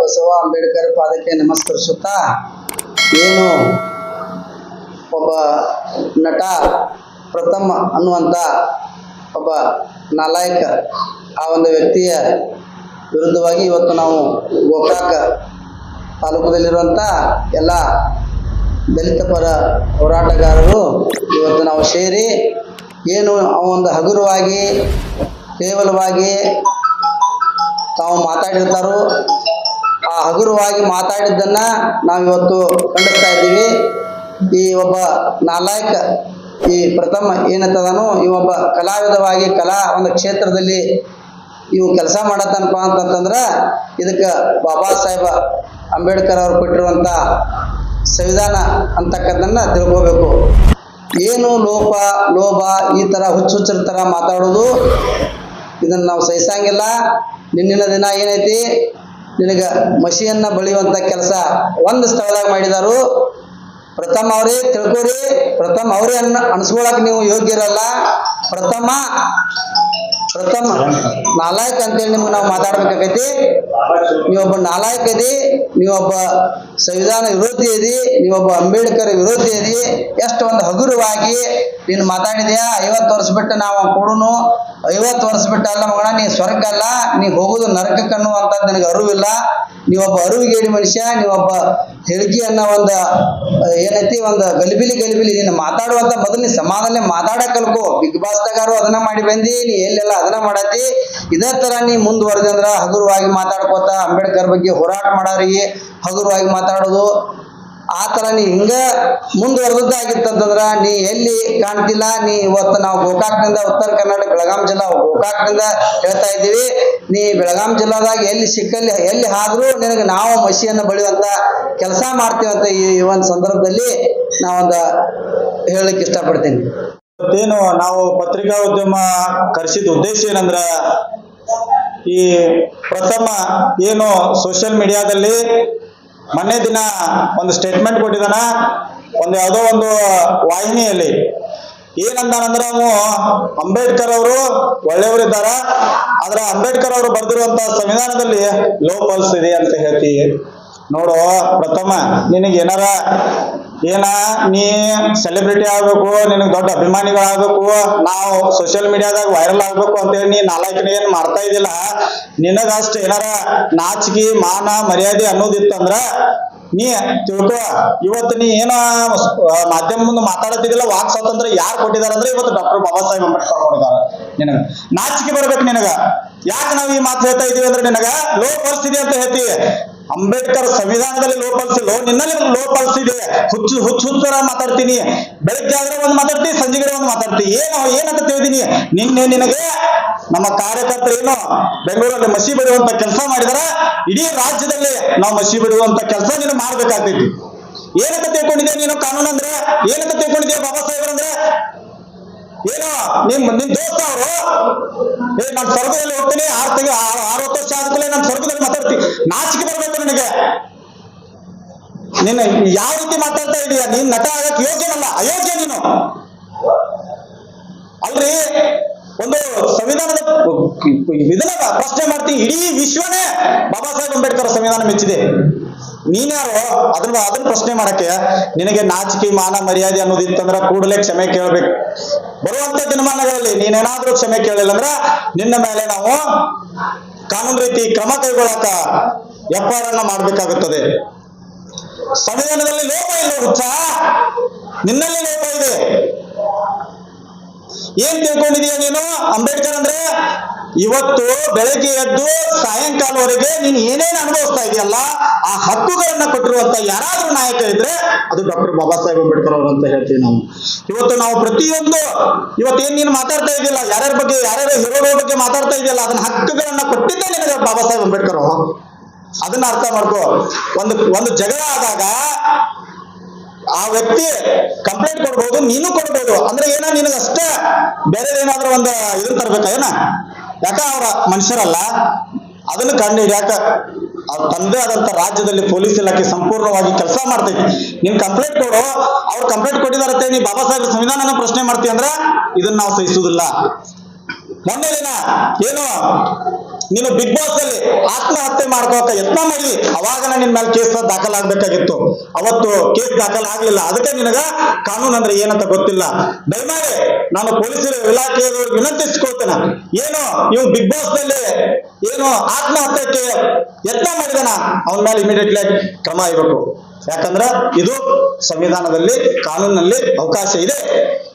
ಬಸವ ಅಂಬೇಡ್ಕರ್ ಪಾದಕ್ಕೆ ನಮಸ್ಕರಿಸುತ್ತಾ, ಏನು ಒಬ್ಬ ನಟ ಪ್ರಥಮ ಅನ್ನುವಂಥ ಒಬ್ಬ ನಾಲಾಯಕ ಆ ಒಂದು ವ್ಯಕ್ತಿಯ ವಿರುದ್ಧವಾಗಿ ಇವತ್ತು ನಾವು ಗೋಕಾಕ ತಾಲೂಕದಲ್ಲಿರುವಂಥ ಎಲ್ಲ ದಲಿತ ಪರ ಹೋರಾಟಗಾರರು ಇವತ್ತು ನಾವು ಸೇರಿ ಏನು ಆ ಒಂದು ಹಗುರವಾಗಿ, ಕೇವಲವಾಗಿ ತಾವು ಮಾತಾಡಿರ್ತಾರೋ ಹಗುರವಾಗಿ ಮಾತಾಡಿದ್ದನ್ನ ನಾವಿವತ್ತು ಖಂಡಿಸ್ತಾ ಇದ್ದೀವಿ. ಈ ಒಬ್ಬ ನಾಲಾಯಕ, ಈ ಪ್ರಥಮ ಏನಂತದನು, ಈ ಒಬ್ಬ ಕಲಾವಿದವಾಗಿ ಕಲಾ ಒಂದು ಕ್ಷೇತ್ರದಲ್ಲಿ ಇವು ಕೆಲಸ ಮಾಡತ್ತನಪ್ಪ ಅಂತಂತಂದ್ರೆ ಇದಕ್ಕೆ ಬಾಬಾ ಸಾಹೇಬ ಅಂಬೇಡ್ಕರ್ ಅವರು ಕೊಟ್ಟಿರುವಂಥ ಸಂವಿಧಾನ ಅಂತಕ್ಕದ್ದನ್ನ ತಿಳ್ಕೋಬೇಕು. ಏನು ಲೋಪ, ಲೋಭ ಈ ಥರ ಹುಚ್ಚುಚ್ಚರ ಥರ ಮಾತಾಡೋದು ಇದನ್ನು ನಾವು ಸಹಿಸಂಗಿಲ್ಲ. ನಿನ್ನಿನ ದಿನ ಏನೈತಿ? ನಿನಗೆ ಮಸಿಯನ್ನ ಬಳಿಯುವಂಥ ಕೆಲಸ ಒಂದು ಸ್ಥಳದಾಗ ಮಾಡಿದಾರು. ಪ್ರಥಮ ಅವರೇ ತಿಳ್ಕೊರಿ. ಪ್ರಥಮ ಅವರೇ ಅನ್ನ ಅನ್ಸ್ಕೊಳಕ್ ನೀವು ಯೋಗ್ಯರಲ್ಲ. ಪ್ರಥಮ ಪ್ರಥಮ ನಾಲಾಯಕ್ ಅಂತೇಳಿ ನಿಮ್ಗೆ ನಾವು ಮಾತಾಡ್ಬೇಕಾಗೈತಿ. ನೀವೊಬ್ಬ ನಾಲಾಯಕ್ ಇದಿ ನೀವೊಬ್ಬ ಸಂವಿಧಾನ ವಿರೋಧಿ ಇದಿ ನೀವೊಬ್ಬ ಅಂಬೇಡ್ಕರ್ ವಿರೋಧಿ ಇದಿ ಎಷ್ಟು ಒಂದು ಹಗುರವಾಗಿ ನೀನು ಮಾತಾಡಿದ್ಯಾ? ಐವತ್ತು ವರ್ಷ ಬಿಟ್ಟು ನಾವು ಕೊಡುನು ಐವತ್ತು ವರ್ಷ ಬಿಟ್ಟಲ್ಲ ಮಗಣ, ನೀ ಸ್ವರ್ಗ ಅಲ್ಲ, ನೀ ಹೋಗುದು ನರಕಕ್ಕೆ ಅನ್ನುವಂಥದ್ದು ನಿನಗೆ ಅರಿವಿಲ್ಲ. ನೀವೊಬ್ಬ ಅರಿವಿಗೇಡಿ ಮನುಷ್ಯ, ನೀವೊಬ್ಬ ಹೇಳಿಕೆ ಅನ್ನೋ ಒಂದು, ಏನೈತಿ, ಒಂದು ಗಲಿಬಿಲಿ ಗಲಿಬಿಲಿ ನೀನು ಮಾತಾಡುವಂತ ಮೊದಲು ನೀ ಸಮಾಧಾನ ಮಾತಾಡಕ್ ಕಲ್ಕೋ. ಬಿಗ್ ಬಾಸ್ದಾಗಾರು ಅದನ್ನ ಮಾಡಿ ಬಂದಿ, ನೀ ಎಲ್ಲೆಲ್ಲ ಅದನ್ನ ಮಾಡತ್ತಿ. ಇದೇ ತರ ನೀ ಮುಂದುವರೆದಂದ್ರೆ ಹಗುರವಾಗಿ ಮಾತಾಡ್ಕೋತ ಅಂಬೇಡ್ಕರ್ ಬಗ್ಗೆ ಹೋರಾಟ ಮಾಡೋರಿಗೆ ಹಗುರವಾಗಿ ಮಾತಾಡೋದು. ಆ ಥರ ನೀ ಹಿಂಗ ಮುಂದುವರೆದಾಗಿತ್ತಂತಂದ್ರ ನೀ ಎಲ್ಲಿ ಕಾಣ್ತಿಲ್ಲ, ನೀ ಇವತ್ತು ನಾವು ಗೋಕಾಕ್ನಿಂದ ಉತ್ತರ ಕರ್ನಾಟಕ, ಬೆಳಗಾಂ ಜಿಲ್ಲಾ, ಗೋಕಾಕ್ನಿಂದ ಹೇಳ್ತಾ ಇದ್ದೀವಿ. ನೀ ಬೆಳಗಾಂ ಜಿಲ್ಲಾದಾಗ ಎಲ್ಲಿ ಸಿಕ್ಕಲ್ಲಿ, ಎಲ್ಲಿ ಆದ್ರೂ ನಿನಗೆ ನಾವು ಮಸಿಯನ್ನು ಬಳಿಯುವಂತ ಕೆಲಸ ಮಾಡ್ತೀವಂತ ಈ ಒಂದು ಸಂದರ್ಭದಲ್ಲಿ ನಾವೊಂದು ಹೇಳಲಿಕ್ಕೆ ಇಷ್ಟಪಡ್ತೀನಿ. ಇವತ್ತೇನು ನಾವು ಪತ್ರಿಕಾ ಉದ್ಯಮ ಕರೆಸಿದ ಉದ್ದೇಶ ಏನಂದ್ರ, ಈ ಪ್ರಥಮ ಏನು ಸೋಷಿಯಲ್ ಮೀಡಿಯಾದಲ್ಲಿ ಮೊನ್ನೆ ದಿನ ಒಂದು ಸ್ಟೇಟ್ಮೆಂಟ್ ಕೊಟ್ಟಿದ್ದಾನೆ, ಒಂದು ಯಾವುದೋ ಒಂದು ವಾಹಿನಿಯಲ್ಲಿ. ಏನಂದಾನಂದ್ರ ಅವನು ಅಂಬೇಡ್ಕರ್ ಅವರು ಒಳ್ಳೆಯವರಿದ್ದಾರ, ಆದ್ರ ಅಂಬೇಡ್ಕರ್ ಅವರು ಬರೆದಿರುವಂತ ಸಂವಿಧಾನದಲ್ಲಿ ಲೋಪಲ್ಸ್ ಇದೆ ಅಂತ ಹೇಳ್ತೀವಿ ನೋಡು, ಪ್ರಥಮ, ನಿನಗೆ ಏನಾರ ಏನ? ನೀ ಸೆಲೆಬ್ರಿಟಿ ಆಗ್ಬೇಕು, ನಿನಗೆ ದೊಡ್ಡ ಅಭಿಮಾನಿಗಳಾಗ್ಬೇಕು, ನಾವು ಸೋಷಿಯಲ್ ಮೀಡಿಯಾದಾಗ ವೈರಲ್ ಆಗ್ಬೇಕು ಅಂತೇಳಿ ನೀ ನಾಲ್ಕನೇ ಏನ್ ಮಾಡ್ತಾ ಇದ್ದಿಲ್ಲ. ನಿನಗಷ್ಟು ಏನಾರ ನಾಚಿಕೆ, ಮಾನ, ಮರ್ಯಾದೆ ಅನ್ನೋದಿತ್ತಂದ್ರ ನೀ ತಿಳ್ಕೊ. ಇವತ್ತು ನೀ ಏನ ಮಾಧ್ಯಮ ಮುಂದೆ ಮಾತಾಡತ್ತಿದ್ದಿಲ್ಲ, ವಾಕ್ ಸ್ವಾತಂತ್ರ್ಯ ಯಾರು ಕೊಟ್ಟಿದಾರ ಅಂದ್ರೆ ಇವತ್ತು ಡಾಕ್ಟರ್ ಬಾಬಾ ಸಾಹೇಬ್ ಅಂಬೇಡ್ಕರ್ ನಿನಗ. ನಾಚಿಕೆ ಬರ್ಬೇಕು ನಿನಗ. ಯಾಕೆ ನಾವು ಈ ಮಾತು ಹೇಳ್ತಾ ಇದೀವಿ ಅಂದ್ರೆ ನಿನಗ? ಲೋ ಪರಿಸ್ಥಿತಿ ಅಂತ ಹೇಳ್ತೀವಿ ಅಂಬೇಡ್ಕರ್ ಸಂವಿಧಾನದಲ್ಲಿ ಲೋ ಪಲ್ಸಿಲ್ಲೋ ನಿನ್ನಲ್ಲಿ ಲೋ ಪಲ್ಸ್ ಇದೆ ಹುಚ್ಚು ಹುಚ್ಚು, ಹುಚ್ಚರ ಮಾತಾಡ್ತೀನಿ. ಬೆಳಗ್ಗೆ ಆದ್ರೆ ಒಂದು ಮಾತಾಡ್ತೀನಿ ಸಂಜೆಗಡೆ ಒಂದು ಮಾತಾಡ್ತೀನಿ ಏನು, ಏನಂತ ತಿಳಿದೀನಿ? ನಿನ್ನೆ ನಿನಗೆ ನಮ್ಮ ಕಾರ್ಯಕರ್ತರು ಏನು ಬೆಂಗಳೂರಲ್ಲಿ ಮಸಿ ಬಿಡುವಂತ ಕೆಲಸ ಮಾಡಿದಾರ. ಇಡೀ ರಾಜ್ಯದಲ್ಲಿ ನಾವು ಮಸಿ ಬಿಡುವಂತ ಕೆಲಸ ನೀನು ಮಾಡ್ಬೇಕಾಗ್ತೈತಿ. ಏನಂತ ತಿಳ್ಕೊಂಡಿದ್ಯಾ ನೀನು ಕಾನೂನು ಅಂದ್ರೆ? ಏನಂತ ತಿಳ್ಕೊಂಡಿದ್ಯಾ ಬಾಬಾ ಸಾಹೇಬ್ರ ಅಂದ್ರೆ? ಏನು, ನಿಮ್ ನಿಮ್ ದೋಸ್ತ ಅವರು? ನಾನು ಸ್ವರ್ಗದಲ್ಲಿ ಹೋಗ್ತೀನಿ, ಆರ್ ತಿಂಗಳು, ಆರು ವರ್ಷ ಆದ್ಮೇಲೆ ನಾನು ನಾಚಿಕೆ ಬರ್ಬೇಕು ನನಗೆ. ನಿನ್ನ ಯಾವ ರೀತಿ ಮಾತಾಡ್ತಾ ಇದೀಯ ನೀನ್ ನಟ ಆಗಕ್ ಯೋಗ್ಯನಲ್ಲ, ಅಯೋಗ್ಯ ನೀನು. ಅಲ್ರಿ, ಒಂದು ಸಂವಿಧಾನದ ವಿಧಾನ ಪ್ರಶ್ನೆ ಮಾಡ್ತೀನಿ. ಇಡೀ ವಿಶ್ವನೇ ಬಾಬಾ ಸಾಹೇಬ್ ಅಂಬೇಡ್ಕರ್ ಸಂವಿಧಾನ ಮೆಚ್ಚಿದೆ. ನೀನ್ಯಾರು ಅದನ್ನ ಅದನ್ನ ಪ್ರಶ್ನೆ ಮಾಡಕ್ಕೆ ನಿನಗೆ ನಾಚಿಕೆ, ಮಾನ, ಮರ್ಯಾದೆ ಅನ್ನೋದಿತ್ತಂದ್ರ ಕೂಡಲೇ ಕ್ಷಮೆ ಕೇಳಬೇಕು. ಬರುವಂತ ದಿನಮಾನಗಳಲ್ಲಿ ನೀನೇನಾದ್ರೂ ಕ್ಷಮೆ ಕೇಳಿಲ್ಲ ಅಂದ್ರ ನಿನ್ನ ಮೇಲೆ ನಾವು ಕಾನೂನು ರೀತಿ ಕ್ರಮ ಕೈಗೊಳ್ಳಕ ಎಫ್ಐಆರ್ ಅನ್ನ ಮಾಡ್ಬೇಕಾಗುತ್ತದೆ. ಸಂವಿಧಾನದಲ್ಲಿ ಲೋಪ ಇಲ್ಲ ಹುಚ್ಚ. ನಿನ್ನಲ್ಲಿ ಲೋಪ ಇದೆ. ಏನ್ ತಿಳ್ಕೊಂಡಿದೀಯ ನೀನು? ಅಂಬೇಡ್ಕರ್ ಅಂದ್ರೆ ಇವತ್ತು ಬೆಳಗ್ಗೆ ಎದ್ದು ಸಾಯಂಕಾಲವರೆಗೆ ನೀನು ಏನೇನು ಅನುಭವಿಸ್ತಾ ಇದೆಯಲ್ಲ, ಆ ಹಕ್ಕುಗಳನ್ನ ಕೊಟ್ಟಿರುವಂತ ಯಾರಾದ್ರೂ ನಾಯಕ ಇದ್ರೆ ಅದು ಡಾಕ್ಟರ್ ಬಾಬಾ ಸಾಹೇಬ್ ಅಂಬೇಡ್ಕರ್ ಅವರು ಅಂತ ಹೇಳ್ತೀವಿ ನಾವು. ಇವತ್ತು ನಾವು ಪ್ರತಿಯೊಂದು, ಇವತ್ತೇನ್ ನೀನು ಮಾತಾಡ್ತಾ ಇದೆಯಲ್ಲ, ಯಾರ್ಯಾರ ಬಗ್ಗೆ, ಯಾರ್ಯಾರ ಹೀರೋಗಳ ಬಗ್ಗೆ ಮಾತಾಡ್ತಾ ಇದೆಯಲ್ಲ, ಅದನ್ನ ಹಕ್ಕುಗಳನ್ನ ಕೊಟ್ಟಿದ್ದೇ ನಿನಗೆ ಬಾಬಾ ಸಾಹೇಬ್ ಅಂಬೇಡ್ಕರ್ ಅವರು. ಅದನ್ನ ಅರ್ಥ ಮಾಡ್ಕೋ. ಒಂದು ಒಂದು ಜಗಳ ಆದಾಗ ಆ ವ್ಯಕ್ತಿ ಕಂಪ್ಲೇಂಟ್ ಕೊಡ್ಬೋದು, ನೀನು ಕೊಡ್ಬೋದು. ಅಂದ್ರೆ ಏನ, ನಿನಗಷ್ಟೇ ಬೇರೆ ಏನಾದ್ರೂ ಒಂದು ಇದನ್ನ ತರ್ಬೇಕ, ಏನ? ಯಾಕ ಅವರ ಮನುಷ್ಯರಲ್ಲ, ಅದನ್ನ ಕಂಡು ಯಾಕ? ಅವ್ರ ತಂದೆ ಆದಂತ ರಾಜ್ಯದಲ್ಲಿ ಪೊಲೀಸ್ ಇಲಾಖೆ ಸಂಪೂರ್ಣವಾಗಿ ಕೆಲಸ ಮಾಡ್ತೈತಿ. ನೀನ್ ಕಂಪ್ಲೇಂಟ್ ಕೊಡು, ಅವ್ರು ಕಂಪ್ಲೇಂಟ್ ಕೊಟ್ಟಿದಾರತ್ತೆ ನೀ ಬಾಬಾ ಸಾಹೇಬ್ ಸಂವಿಧಾನನ ಪ್ರಶ್ನೆ ಮಾಡ್ತೀಯ ಅಂದ್ರೆ ಇದನ್ನ ನಾವು ಸಹಿಸುವುದಿಲ್ಲ. ಮೊನ್ನೆ ಏನು? ನೀನು ಬಿಗ್ ಬಾಸ್ ಅಲ್ಲಿ ಆತ್ಮಹತ್ಯೆ ಮಾಡ್ಕೋಕ ಯತ್ನ ಮಾಡಿದಿ ಅವಾಗ ನಿನ್ ಮೇಲೆ ಕೇಸ್ ದಾಖಲಾಗ್ಬೇಕಾಗಿತ್ತು. ಅವತ್ತು ಕೇಸ್ ದಾಖಲಾಗ್ಲಿಲ್ಲ. ಅದಕ್ಕೆ ನಿನಗ ಕಾನೂನು ಅಂದ್ರೆ ಏನಂತ ಗೊತ್ತಿಲ್ಲ. ದಯಮಾಡಿ ನಾನು ಪೊಲೀಸರ ಇಲಾಖೆಯವರು ವಿನಂತಿಸಿಕೊಳ್ತೇನೆ. ಏನು ಇವ್ ಬಿಗ್ ಬಾಸ್ನಲ್ಲಿ ಏನು ಆತ್ಮಹತ್ಯಕ್ಕೆ ಯತ್ನ ಮಾಡಿದನ? ಅವನ ಮೇಲೆ ಇಮಿಡಿಯೇಟ್ಲಿ ಕ್ರಮ ಇರಬೇಕು. ಯಾಕಂದ್ರ ಇದು ಸಂವಿಧಾನದಲ್ಲಿ, ಕಾನೂನಿನಲ್ಲಿ ಅವಕಾಶ ಇದೆ.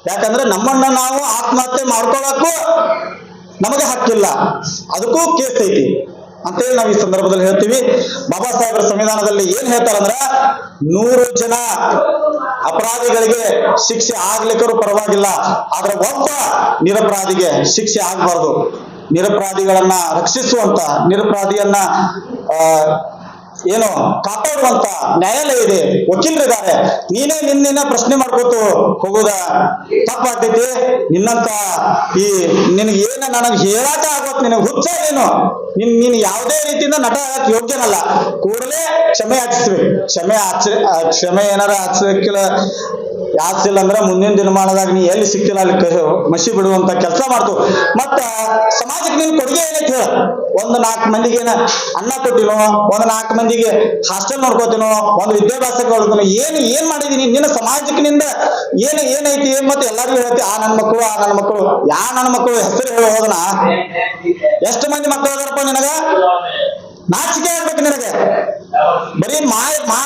ಯಾಕಂದ್ರೆ ನಮ್ಮನ್ನ ನಾವು ಆತ್ಮಹತ್ಯೆ ಮಾಡ್ಕೊಳ್ಳಕ್ಕೂ ನಮಗೆ ಹಕ್ಕಿಲ್ಲ. ಅದಕ್ಕೂ ಕೇಸ್ ಐತಿ. ಅಂತೇಳಿ ನಾವು ಈ ಸಂದರ್ಭದಲ್ಲಿ ಹೇಳ್ತೀವಿ. ಬಾಬಾ ಸಾಹೇಬರ ಸಂವಿಧಾನದಲ್ಲಿ ಏನ್ ಹೇಳ್ತಾರಂದ್ರ ನೂರು ಜನ ಅಪರಾಧಿಗಳಿಗೆ ಶಿಕ್ಷೆ ಆಗ್ಲಿಕ್ಕರು ಪರವಾಗಿಲ್ಲ. ಆದ್ರೆ ಒಬ್ಬ ನಿರಪರಾಧಿಗೆ ಶಿಕ್ಷೆ ಆಗ್ಬಾರ್ದು. ನಿರಪರಾಧಿಗಳನ್ನ ರಕ್ಷಿಸುವಂತ, ನಿರಪರಾಧಿಯನ್ನ, ಆ ಏನು ಕಾಪಾಡುವಂತ ನ್ಯಾಯಾಲಯ ಇದೆ, ವಕೀಲರಿದ್ದಾರೆ. ನೀನೇ ನಿನ್ನ ಪ್ರಶ್ನೆ ಮಾಡ್ಕೋತು ಹೋಗುದ? ತಪ್ಪಾಗ್ತೈತಿ. ನಿನ್ನಂತ ಈ ನಿನಗೆ ಏನ ನನಗೆ ಹೇಳಾಕ ಆಗೋತ್ ನಿನಗೆ ಹುಚ್ಚ ಏನು ನಿನ್ ನೀನ್ ಯಾವುದೇ ರೀತಿಯಿಂದ ನಟ ಆಗಕ್ ಯೋಗ್ಯನಲ್ಲ. ಕೂಡಲೇ ಕ್ಷಮೆ ಯಾಚಿಸ್ಬೇಕು ಕ್ಷಮೆ ಆಚ ಕ್ಷಮೆ ಏನಾರ ಆಚರಿಸಿಲ್ಲ ಯಾಚಿಸಿಲ್ಲ ಅಂದ್ರೆ ಮುಂದಿನ ದಿನಮಾನದಾಗ ನೀ ಎಲ್ಲಿ ಸಿಕ್ತಿಲ್ಲ ಅಲ್ಲಿ ಮಸಿ ಬಿಡುವಂತ ಕೆಲಸ ಮಾಡ್ತು. ಮತ್ತ ಸಮಾಜಕ್ಕೆ ನೀನು ಕೊಡುಗೆ ಏನೈತೆ ಹೇಳ. ಒಂದು ನಾಲ್ಕು ಮಂದಿಗೆ ಏನ ಅನ್ನ ಕೊಟ್ಟಿನೋ, ಒಂದ್ ನಾಲ್ಕು ಮಂದಿಗೆ ಹಾಸ್ಟೆಲ್ ನೋಡ್ಕೋತೀನೋ, ಒಂದು ವಿದ್ಯಾಭ್ಯಾಸಕ್ಕೆ ಕೊಡ್ತೀನೋ ಏನು, ಏನ್ ಮಾಡಿದೀನಿ? ನಿನ್ನ ಸಮಾಜಕ್ಕಿನಿಂದ ಏನು, ಏನೈತಿ? ಏನ್ ಮತ್ತೆ ಎಲ್ಲರಿಗೂ ಹೇಳ್ತಿ, ಆ ನನ್ನ ಮಕ್ಕಳು, ಆ ನನ್ನ ಮಕ್ಕಳು. ಯಾ ನನ್ನ ಮಕ್ಕಳು ಹೆಸರು ಹೇಳಿ, ಹೋದನ? ಎಷ್ಟು ಮಂದಿ ಮಕ್ಕಳು ಅದಾರಪ್ಪ ನಿನಗ? ನಾಚಿಕೆ ಆಗ್ಬೇಕು ನಿನಗೆ. ಬರೀ ಮಾ